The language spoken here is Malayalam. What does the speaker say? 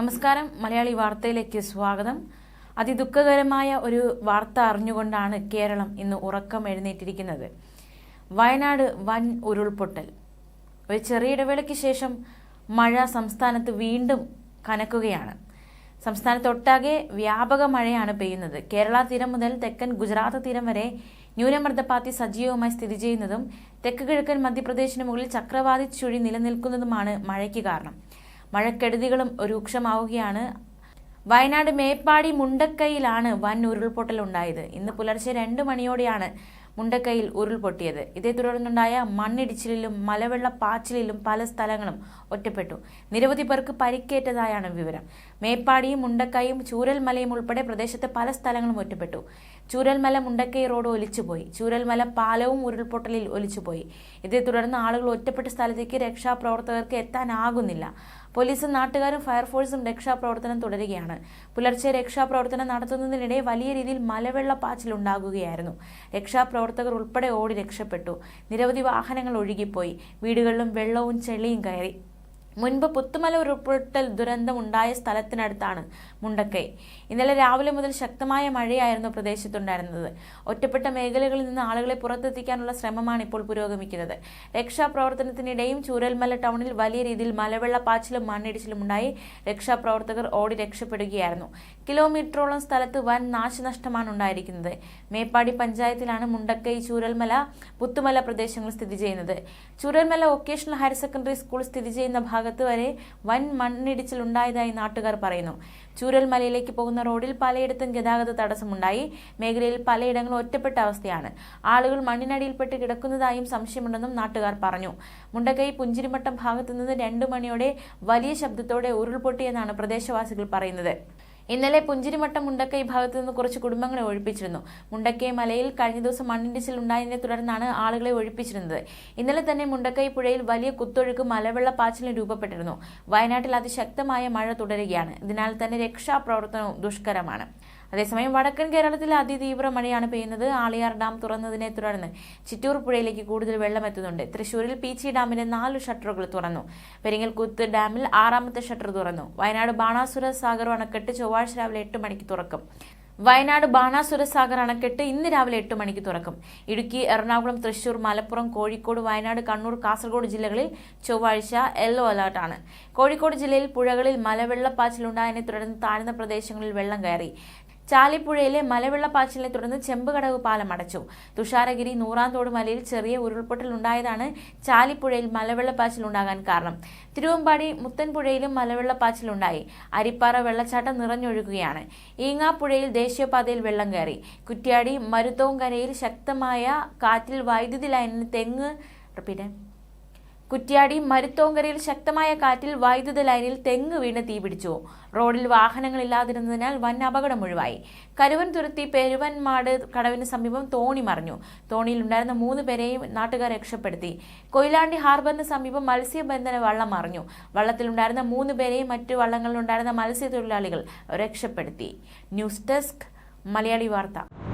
നമസ്കാരം. മലയാളി വാർത്തയിലേക്ക് സ്വാഗതം. അതിദുഃഖകരമായ ഒരു വാർത്ത അറിഞ്ഞുകൊണ്ടാണ് കേരളം ഇന്ന് ഉറക്കം എഴുന്നേറ്റിരിക്കുന്നത്. വയനാട് വൻ ഉരുൾപൊട്ടൽ. ഒരു ചെറിയ ഇടവേളയ്ക്ക് ശേഷം മഴ സംസ്ഥാനത്ത് വീണ്ടും കനക്കുകയാണ്. സംസ്ഥാനത്തൊട്ടാകെ വ്യാപക മഴയാണ് പെയ്യുന്നത്. കേരള തീരം മുതൽ തെക്കൻ ഗുജറാത്ത് തീരം വരെ ന്യൂനമർദ്ദപാത്തി സജീവമായി സ്ഥിതി ചെയ്യുന്നതും തെക്ക് കിഴക്കൻ മധ്യപ്രദേശിന് മുകളിൽ ചക്രവാതി ചുഴി നിലനിൽക്കുന്നതുമാണ് മഴയ്ക്ക് കാരണം. മഴക്കെടുതികളും രൂക്ഷമാവുകയാണ്. വയനാട് മേപ്പാടി മുണ്ടക്കൈയിലാണ് വൻ ഉരുൾപൊട്ടൽ ഉണ്ടായത് ഇന്ന് പുലർച്ചെ രണ്ട് മണിയോടെയാണ് മുണ്ടക്കൈയിൽ ഉരുൾപൊട്ടിയത്. ഇതേ തുടർന്നുണ്ടായ മണ്ണിടിച്ചിലും മലവെള്ള പാച്ചിലും പല സ്ഥലങ്ങളും ഒറ്റപ്പെട്ടു. നിരവധി പേർക്ക് പരിക്കേറ്റതായാണ് വിവരം. മേപ്പാടിയും മുണ്ടക്കൈയും ചൂരൽമലയും ഉൾപ്പെടെ പ്രദേശത്തെ പല സ്ഥലങ്ങളും ഒറ്റപ്പെട്ടു. ചൂരൽമല മുണ്ടക്കൈ റോഡ് ഒലിച്ചുപോയി. ചൂരൽമല പാലവും ഉരുൾപൊട്ടലിൽ ഒലിച്ചുപോയി. ഇതേ തുടർന്ന് ആളുകൾ ഒറ്റപ്പെട്ട സ്ഥലത്തേക്ക് രക്ഷാപ്രവർത്തകർക്ക് എത്താനാകുന്നില്ല. പോലീസും നാട്ടുകാരും ഫയർഫോഴ്സും രക്ഷാപ്രവർത്തനം തുടരുകയാണ്. പുലർച്ചെ രക്ഷാപ്രവർത്തനം നടത്തുന്നതിനിടെ വലിയ രീതിയിൽ മലവെള്ള പാച്ചിൽ ഉണ്ടാകുകയായിരുന്നു. രക്ഷാപ്രവർത്തകർ ഉൾപ്പെടെ ഓടി രക്ഷപ്പെട്ടു. നിരവധി വാഹനങ്ങൾ ഒഴുകിപ്പോയി. വീടുകളിലും വെള്ളവും ചെളിയും കയറി. മുൻപ് പുത്തുമല ഉരുൾപൊട്ടൽ ദുരന്തമുണ്ടായ സ്ഥലത്തിനടുത്താണ് മുണ്ടക്കൈ. ഇന്നലെ രാവിലെ മുതൽ ശക്തമായ മഴയായിരുന്നു പ്രദേശത്തുണ്ടായിരുന്നത്. ഒറ്റപ്പെട്ട മേഖലകളിൽ നിന്ന് ആളുകളെ പുറത്തെത്തിക്കാനുള്ള ശ്രമമാണ് ഇപ്പോൾ പുരോഗമിക്കുന്നത്. രക്ഷാപ്രവർത്തനത്തിനിടെയും ചൂരൽമല ടൗണിൽ വലിയ രീതിയിൽ മലവെള്ളപ്പാച്ചിലും മണ്ണിടിച്ചിലും ഉണ്ടായി രക്ഷാപ്രവർത്തകർ ഓടി രക്ഷപ്പെടുകയായിരുന്നു. കിലോമീറ്ററോളം സ്ഥലത്ത് വൻ നാശനഷ്ടമാണ് ഉണ്ടായിരിക്കുന്നത്. മേപ്പാടി പഞ്ചായത്തിലാണ് മുണ്ടക്കൈ ചൂരൽമല പുത്തുമല പ്രദേശങ്ങൾ സ്ഥിതി ചെയ്യുന്നത്. Chooralmala vocational higher secondary school സ്ഥിതി ചെയ്യുന്ന ഭാഗത്ത് വരെ വൻ മണ്ണിടിച്ചിലുണ്ടായതായി നാട്ടുകാർ പറയുന്നു. ചൂരൽമലയിലേക്ക് പോകുന്ന റോഡിൽ പലയിടത്തും ഗതാഗത തടസ്സമുണ്ടായി. മേഖലയിൽ പലയിടങ്ങളും ഒറ്റപ്പെട്ട അവസ്ഥയാണ്. ആളുകൾ മണ്ണിനടിയിൽപ്പെട്ട് കിടക്കുന്നതായും സംശയമുണ്ടെന്നും നാട്ടുകാർ പറഞ്ഞു. മുണ്ടക്കൈ പുഞ്ചിരിമട്ടം ഭാഗത്തു നിന്ന് രണ്ടു മണിയോടെ വലിയ ശബ്ദത്തോടെ ഉരുൾപൊട്ടിയെന്നാണ് പ്രദേശവാസികൾ പറയുന്നത്. ഇന്നലെ പുഞ്ചിരിമട്ടം മുണ്ടക്കൈ ഭാഗത്തു നിന്ന് കുറച്ച് കുടുംബങ്ങളെ ഒഴിപ്പിച്ചിരുന്നു. മുണ്ടക്കൈ മലയിൽ കഴിഞ്ഞ ദിവസം മണ്ണിടിച്ചിൽ ഉണ്ടായതിനെ തുടർന്നാണ് ആളുകളെ ഒഴിപ്പിച്ചിരുന്നത്. ഇന്നലെ തന്നെ മുണ്ടക്കൈ പുഴയിൽ വലിയ കുത്തൊഴുക്ക് മലവെള്ളപ്പാച്ചിലും രൂപപ്പെട്ടിരുന്നു. വയനാട്ടിൽ അതിശക്തമായ മഴ തുടരുകയാണ്. ഇതിനാൽ തന്നെ രക്ഷാപ്രവർത്തനവും ദുഷ്കരമാണ്. അതേസമയം വടക്കൻ കേരളത്തിൽ അതിതീവ്ര മഴയാണ് പെയ്യുന്നത്. ആളിയാർ ഡാം തുറന്നതിനെ തുടർന്ന് ചിറ്റൂർ പുഴയിലേക്ക് കൂടുതൽ വെള്ളം എത്തുന്നുണ്ട്. തൃശൂരിൽ പീച്ചി ഡാമിന്റെ നാല് ഷട്ടറുകൾ തുറന്നു. പെരിങ്ങൽകുത്ത് ഡാമിൽ ആറാമത്തെ ഷട്ടർ തുറന്നു. വയനാട് ബാണാസുര സാഗർ അണക്കെട്ട് ചൊവ്വാഴ്ച രാവിലെ എട്ട് മണിക്ക് തുറക്കും. വയനാട് ബാണാസുര സാഗർ അണക്കെട്ട് ഇന്ന് രാവിലെ എട്ട് മണിക്ക് തുറക്കും. ഇടുക്കി എറണാകുളം തൃശൂർ മലപ്പുറം കോഴിക്കോട് വയനാട് കണ്ണൂർ കാസർഗോഡ് ജില്ലകളിൽ ചൊവ്വാഴ്ച യെല്ലോ അലർട്ടാണ് കോഴിക്കോട് ജില്ലയിൽ പുഴകളിൽ മലവെള്ളപ്പാച്ചിലുണ്ടായതിനെ തുടർന്ന് താഴ്ന്ന പ്രദേശങ്ങളിൽ വെള്ളം കയറി. ചാലിപ്പുഴയിലെ മലവെള്ളപ്പാച്ചിലിനെ തുടർന്ന് ചെമ്പുകടവ് പാലം അടച്ചു. തുഷാരഗിരി നൂറാന്തോട് മലയിൽ ചെറിയ ഉരുൾപൊട്ടൽ ഉണ്ടായതാണ് ചാലിപ്പുഴയിൽ മലവെള്ളപ്പാച്ചിൽ ഉണ്ടാകാൻ കാരണം. തിരുവമ്പാടി മുത്തൻപുഴയിലും മലവെള്ളപ്പാച്ചിലുണ്ടായി അരിപ്പാറ വെള്ളച്ചാട്ടം നിറഞ്ഞൊഴുകുകയാണ്. ഈങ്ങാപ്പുഴയിൽ ദേശീയപാതയിൽ വെള്ളം കയറി. കുറ്റ്യാടി മരുത്തോങ്കരയിൽ ശക്തമായ കാറ്റിൽ വൈദ്യുതി ലൈനിന് തെങ്ങ് റിപ്പീറ്റ്. കുറ്റ്യാടി മരുത്തോങ്കരയിൽ ശക്തമായ കാറ്റിൽ വൈദ്യുത ലൈനിൽ തെങ്ങ് വീണ് തീപിടിച്ചു റോഡിൽ വാഹനങ്ങളില്ലാതിരുന്നതിനാൽ വൻ അപകടം ഒഴിവായി. കരുവൻ തുരുത്തി പെരുവൻമാട് കടവിന് സമീപം തോണി മറിഞ്ഞു. തോണിയിലുണ്ടായിരുന്ന മൂന്ന് പേരെയും നാട്ടുകാർ രക്ഷപ്പെടുത്തി. കൊയിലാണ്ടി ഹാർബറിന് സമീപം മത്സ്യബന്ധന വള്ളം മറിഞ്ഞു. വള്ളത്തിലുണ്ടായിരുന്ന മൂന്ന് പേരെയും മറ്റു വള്ളങ്ങളിലുണ്ടായിരുന്ന മത്സ്യത്തൊഴിലാളികൾ രക്ഷപ്പെടുത്തി. ന്യൂസ് ഡെസ്ക് മലയാളി വാർത്ത.